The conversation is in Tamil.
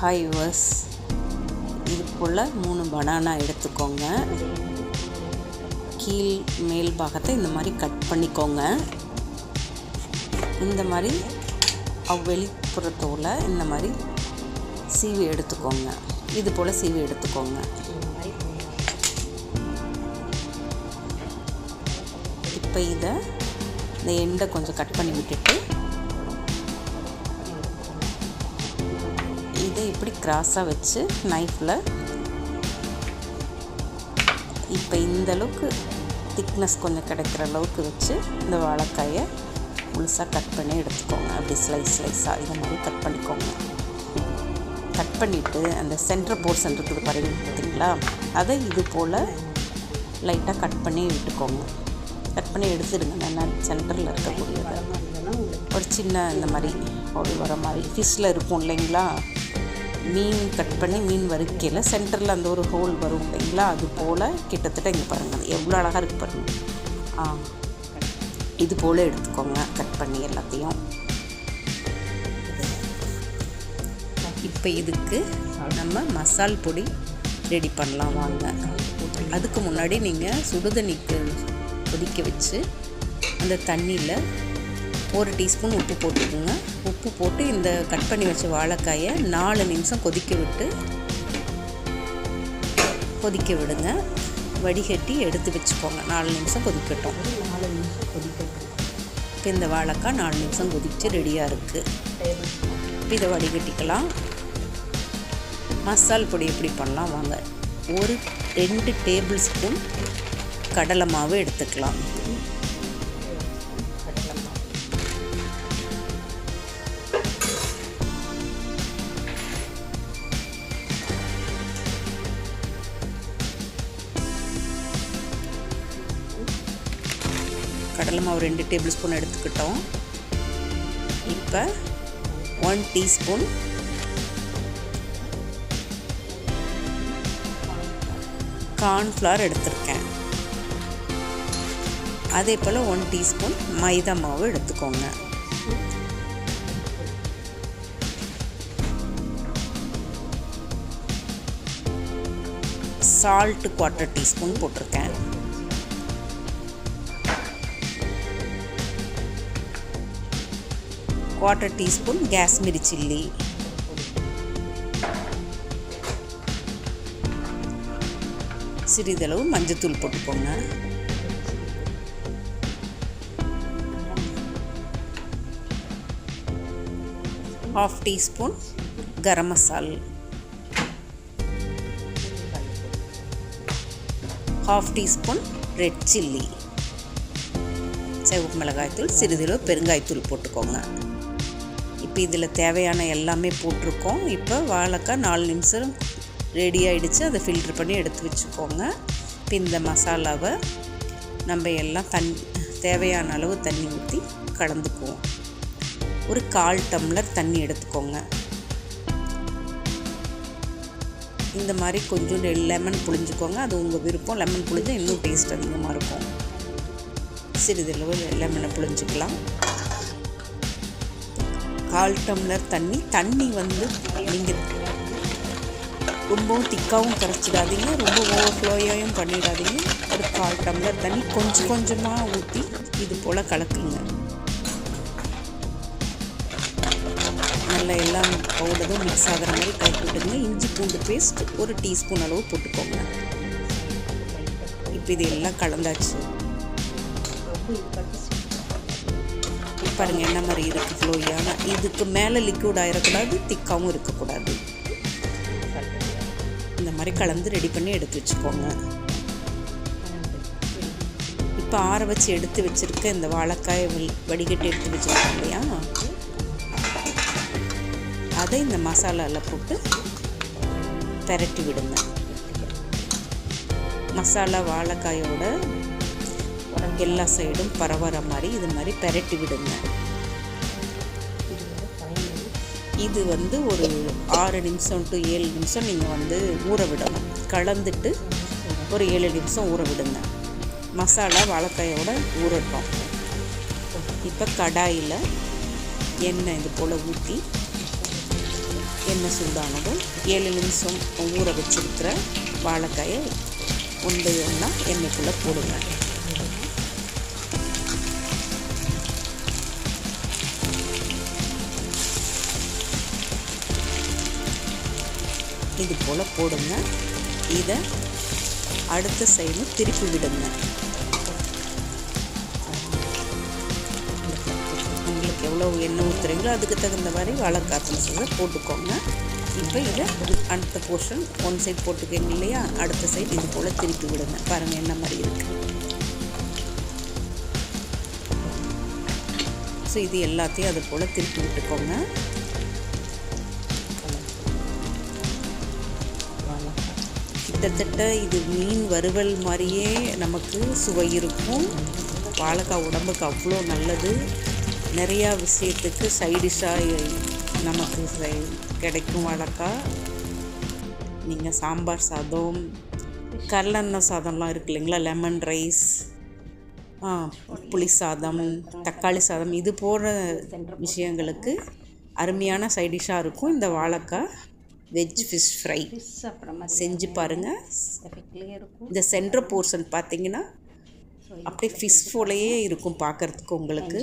ஹாய் வர்ஸ் இது போல் மூணு பனானா எடுத்துக்கோங்க. கீழ் மேல் பாகத்தை இந்த மாதிரி கட் பண்ணிக்கோங்க. இந்த மாதிரி அவ் இந்த மாதிரி சீவி எடுத்துக்கோங்க. இது போல் சீவி எடுத்துக்கோங்க. இப்போ இதை இந்த எண்டை கொஞ்சம் கட் பண்ணி விட்டுட்டு இதை இப்படி கிராஸாக வச்சு நைஃப்பில் இப்போ இந்த அளவுக்கு திக்னஸ் கொஞ்சம் கிடைக்கிற அளவுக்கு வச்சு இந்த வாழைக்காயை முழுசாக கட் பண்ணி எடுத்துக்கோங்க. அப்படி ஸ்லைஸ் ஸ்லைஸாக இதை மாதிரி கட் பண்ணிக்கோங்க. கட் பண்ணிவிட்டு அந்த சென்டர் போர்ஷன் இருக்குது பாருங்க பார்த்தீங்களா? அதை இது போல் லைட்டாக கட் பண்ணி விட்டுக்கோங்க கட் பண்ணி எடுத்துடுங்க. நல்லா சென்டரில் இருக்கக்கூடியது. ஒரு சின்ன இந்த மாதிரி ஓடி வர மாதிரி ஃபிஷ்ஷில் இருக்கும் இல்லைங்களா? மீன் கட் பண்ணி மீன் வறுக்கையில் சென்டரில் அந்த ஒரு ஹோல் வரும் இல்லைங்களா? அது போல் கிட்டத்தட்ட இங்கே பாருங்கள் எவ்வளோ அழகாக இருக்குது பாருங்கள் ஆ இது போல் எடுத்துக்கோங்க. கட் பண்ணி எல்லாத்தையும். இப்போ இதுக்கு நம்ம மசால் பொடி ரெடி பண்ணலாம். வாங்க. அதுக்கு முன்னாடி நீங்கள் சுடுதண்ணிக்கு கொதிக்க வச்சு அந்த தண்ணியில் ஒரு டீஸ்பூன் உப்பு போட்டுக்கோங்க. உப்பு போட்டு இந்த கட் பண்ணி வச்ச வாழைக்காயை நாலு நிமிஷம் கொதிக்க விட்டு கொதிக்க விடுங்க. வடிகட்டி எடுத்து வச்சுக்கோங்க. நாலு நிமிஷம் கொதிக்கட்டும். நாலு நிமிஷம் கொதிக்கட்டும். இப்போ இந்த வாழைக்காய் நாலு நிமிஷம் கொதித்து ரெடியாக இருக்குது இப்போ இதை வடிகட்டிக்கலாம். மசால் பொடி எப்படி பண்ணலாம் வாங்க. ஒரு ரெண்டு டேபிள் ஸ்பூன் கடலை மாவு எடுத்துக்கலாம். கடலை மாவு ரெண்டு டேபிள் ஸ்பூன் எடுத்துக்கிட்டோம். இப்போ ஒன் டீஸ்பூன் கார்ன்ஃப்ளவர் எடுத்திருக்கேன். அதே போல் ஒன் டீஸ்பூன் மைதா மாவு எடுத்துக்கோங்க. சால்ட்டு குவார்ட்டர் டீஸ்பூன் போட்டிருக்கேன். Quarter teaspoon Kashmiri chilli. சிறிதளவு மஞ்சத்தூள் போட்டுக்கோங்க. ஹாஃப் டீஸ்பூன் கரம் மசால் ஹாஃப் டீஸ்பூன் ரெட் சில்லி சிவப்பு மிளகாய்த்தூள் சிறிதளவு பெருங்காயத்தூள் போட்டுக்கோங்க. இப்போ இதில் தேவையான எல்லாமே போட்டிருக்கோம். இப்போ வாழைக்காய் நாலு நிமிஷம் ரெடி ஆகிடுச்சு அதை ஃபில்ட்ரு பண்ணி எடுத்து வச்சுக்கோங்க. இப்போ இந்த மசாலாவை நம்ம எல்லாம் தண் தேவையான அளவு தண்ணி ஊற்றி கலந்துக்குவோம். ஒரு கால் டம்ளர் தண்ணி எடுத்துக்கோங்க. இந்த மாதிரி கொஞ்சம் லெமன் புழிஞ்சுக்கோங்க. அது உங்கள் விருப்பம். லெமன் புளிஞ்சால் இன்னும் டேஸ்ட் அதிகமாக இருக்கும். சிறிதளவு லெமனை புழிஞ்சிக்கலாம். கால் டம்ளர் தண்ணி தண்ணி வந்து நீங்கள் ரொம்பவும் திக்காகவும் கரைச்சிடாதீங்க ரொம்ப ஓவர்ஃப்ளோயையும் பண்ணிடாதீங்க. ஒரு கால் டம்ளர் தண்ணி கொஞ்சம் கொஞ்சமாக ஊற்றி இது போல் கலக்குங்க. நல்லா எல்லாம் பவுடரும் மிக்ஸ் ஆகிற மாதிரி கலக்கிட்டுங்க இஞ்சி பூண்டு பேஸ்ட் ஒரு டீஸ்பூன் அளவு போட்டுக்கோங்க. இப்போ இது எல்லாம் கலந்தாச்சு. பாருங்கள் என்ன மாதிரி இருக்குது ஃப்ளோயான இதுக்கு மேலே லிக்விட் ஆகிடக்கூடாது திக்காகவும் இருக்கக்கூடாது. இந்த மாதிரி கலந்து ரெடி பண்ணி எடுத்து வச்சுக்கோங்க. இப்போ ஆற வச்சு எடுத்து வச்சுருக்க இந்த வாழைக்காயை வடிகட்டி எடுத்து வச்சுருக்கோம் இல்லையா? அதை இந்த மசாலாவில் போட்டு பெரட்டி விடுங்க. மசாலா வாழைக்காயோட எல்லா சைடும் பரவற மாதிரி இது மாதிரி பெரட்டி விடுங்க. இது வந்து ஒரு ஆறு நிமிஷம் டு ஏழு நிமிஷம் நீங்கள் வந்து ஊற விடணும். கலந்துட்டு ஒரு ஏழு நிமிஷம் ஊற விடுங்க. மசாலா வாழைக்காயோட ஊறட்டும். இப்போ கடாயில் எண்ணெய் இது போல் ஊற்றி எண்ணெய் சூடானதும் ஏழு நிமிஷம் ஊற வச்சிருக்கிற வாழைக்காயை ஒன்று ஒன்றா எண்ணெய்க்குள்ளே போடுங்க. இது போல் போடுங்க. இதை அடுத்த சைடு திருப்பி விடுங்க. உங்களுக்கு எவ்வளோ எண்ணெய் ஊற்றுறீங்களோ அதுக்கு தகுந்த மாதிரி வாழைக்காய் சொல்லி போட்டுக்கோங்க. இப்போ இதை அடுத்த போர்ஷன் ஒன் சைட் போட்டுக்கங்க இல்லையா? அடுத்த சைடு இது போல் திருப்பி விடுங்க. பாருங்கள் என்ன மாதிரி இருக்குது ஸோ இது எல்லாத்தையும் அது போல் திருப்பி விட்டுக்கோங்க. கிட்டத்தட்ட இது மீன் வறுவல் மாதிரியே நமக்கு சுவை இருக்கும். வாழைக்காய் உடம்புக்கு அவ்வளோ நல்லது. நிறையா விஷயத்துக்கு சைடிஷாக நமக்கு கிடைக்கும் வாழைக்காய். நீங்கள் சாம்பார் சாதம் கடலெண்ணெய் சாதம்லாம் இருக்கு இல்லைங்களா? லெமன் ரைஸ் புளி சாதம் தக்காளி சாதம் இது போன்ற விஷயங்களுக்கு அருமையான சைடிஷாக இருக்கும் இந்த வாழைக்காய். வெஜ் ஃபிஷ் ஃப்ரை செஞ்சு பாருங்கள் இந்த சென்ட்ரு போர்ஷன் பார்த்தீங்கன்னா அப்படியே ஃபிஷ் போலயே இருக்கும் பார்க்கறதுக்கு உங்களுக்கு.